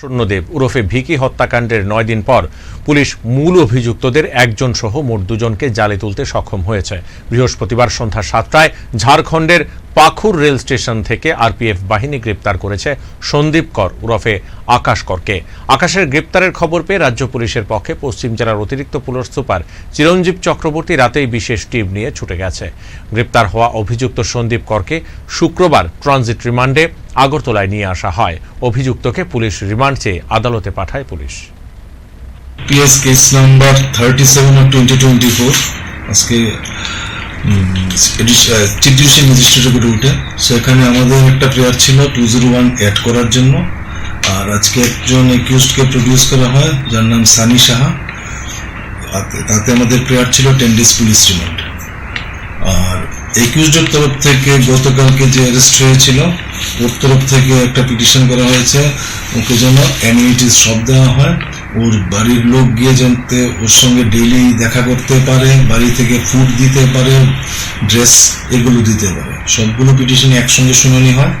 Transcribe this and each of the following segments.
শূন্যদেব ওরফে ভিকি হত্যাকাণ্ডের নয় দিন পর পুলিশ মূল অভিযুক্তদের একজন সহ মোট দুজনকে জালে তুলতে সক্ষম হয়েছে। বৃহস্পতিবার সন্ধ্যা সাতটায় ঝাড়খণ্ডের পাখুর রেল স্টেশন থেকে আরপিএফ বাহিনী গ্রেপ্তার করেছে সন্দীপ কর উরফে আকাশ করকে। আকাশের গ্রেপ্তারের খবর পেয়ে রাজ্য পুলিশের পক্ষে পশ্চিম জেলার অতিরিক্ত পুলিশ সুপার চিরঞ্জীব চক্রবর্তী রাতেই বিশেষ টিম নিয়ে ছুটে গেছে। গ্রেপ্তার হওয়া অভিযুক্ত সন্দীপ করকে শুক্রবার ট্রানজিট রিমান্ডে আগরতলায় নিয়ে আসা হয়। অভিযুক্তকে পুলিশ রিমান্ড চেয়ে আদালতে পাঠায় police. PS case number thirty seven of twenty twenty four আজকে চিফ ম্যাজিস্ট্রেটের উঠে সেখানে আমাদের একটা প্রেয়ার ছিল টু জিরো ওয়ান অ্যাড করার জন্য। আর আজকে একজন একিউজডকে প্রডিউস করা হয়, যার নাম সানি সাহা। তাতে- আমাদের প্রেয়ার ছিল টেন ডেজ পুলিশ রিমান্ড আর একুশডের তরফ থেকে গতকালকে যে অ্যারেস্ট হয়েছিল, ওর তরফ থেকে একটা পিটিশন করা হয়েছে। ওকে যেন অ্যানিমিটিস সব দেওয়া হয়। ওর বাড়ির লোক গিয়ে জানতে ওর সঙ্গে ডেইলি দেখা করতে পারে, বাড়ি থেকে ফুড দিতে পারে ড্রেস এগুলো দিতে পারে। সবগুলো পিটিশন একসঙ্গে শুনানি হয়।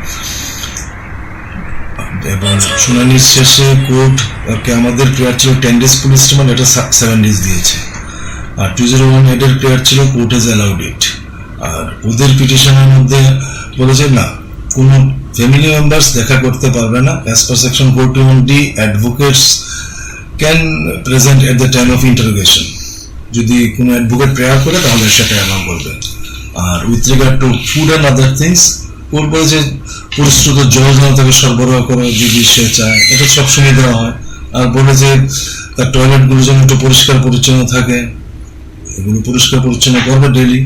এবং শুনানির শেষে কোর্ট আমাদের প্রেয়ার ছিল টেন ডেজ পুলিশ রিমান্ড এটা সেভেন ডেজ দিয়েছে। আর টু জিরো ওয়ান এডের প্লেয়ার ছিল কোর্ট হ্যাজ অ্যালাউড ইট আর ওদের পিটিশনের মধ্যে বলেছে, না, কোনো ফ্যামিলি মেম্বার্স দেখা করতে পারবে না। As per section four two one D advocates can present at the time of interrogation যদি কোনো অ্যাডভোকেট প্রেয়ার করে, তাহলে সেটা অ্যালাউ করবে আর with regard to food and other things court বলেছে পরিশ্রুত জল যেন তাকে সরবরাহ করে যদি সে চায়, এটা সবসময় দেওয়া হয়। আর বলেছে তার টয়লেটগুলো যেন একটু পরিষ্কার পরিচ্ছন্ন থাকে, এগুলো পরিষ্কার পরিচ্ছন্ন করবে ডেলি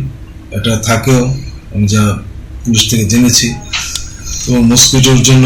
এটা থাকেও, আমি যা পুলিশ থেকে জেনেছি। এবং মস্কিটোর জন্য